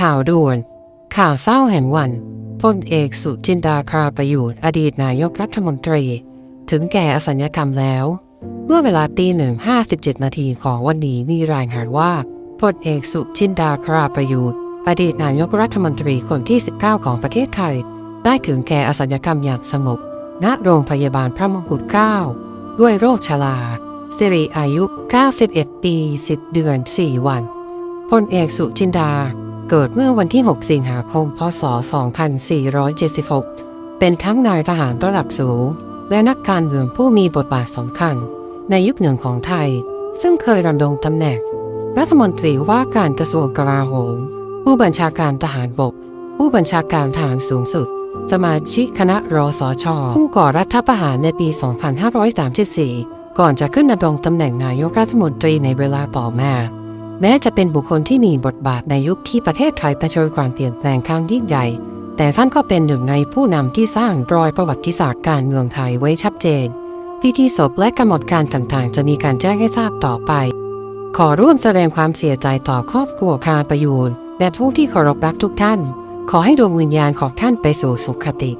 ข่าวด่วน ข่าวเศร้าแห่งวันพลเอกสุจินดาคราประยุทธ์อดีตนายกรัฐมนตรี ถึงแก่อสัญญกรรมแล้ว เมื่อเวลาตีหนึ่งห้าสิบเจ็ดนาทีของวันนี้มีรายงานว่าพลเอกสุจินดาคราประยุทธ์อดีตนายกรัฐมนตรีคนที่ 19 ของประเทศไทย ได้ถึงแก่อสัญญกรรมอย่างสงบณโรงพยาบาลพระมงกุฎเกล้าด้วยโรคชราสิริอายุ 91 ปี 10 เดือน 4 วันพลเอกสุจินดา เกิดเมื่อวันที่ 6 สิงหาคม พศ 2476 เป็นทั้งนายทหารระดับสูง และนักการเมืองผู้มีบทบาทสำคัญ ในยุคหนึ่งของไทย ซึ่งเคยดำรงตำแหน่ง รัฐมนตรีว่าการกระทรวงกลาโหม ผู้บัญชาการทหารบก ผู้บัญชาการทหารสูงสุด สมาชิกคณะรอสชผู้ก่อรัฐประหารในปี 2534 ก่อนจะขึ้นดำรงตำแหน่งนายกรัฐมนตรีในเวลาต่อมา แม้จะเป็นบุคคลที่มีบทบาทในยุคที่ประเทศไทยเผชิญความเปลี่ยนแปลงครั้งยิ่งใหญ่ แต่ท่านก็เป็นหนึ่งในผู้นำที่สร้างรอยประวัติศาสตร์การเมืองไทยไว้ชัดเจน พิธีศพและกำหนดการต่างๆ จะมีการแจ้งให้ทราบต่อไป ขอร่วมแสดงความเสียใจต่อครอบครัวคาประยูนและผู้ที่เคารพรักทุกท่าน ขอให้ดวงวิญญาณของท่านไปสู่สุคติ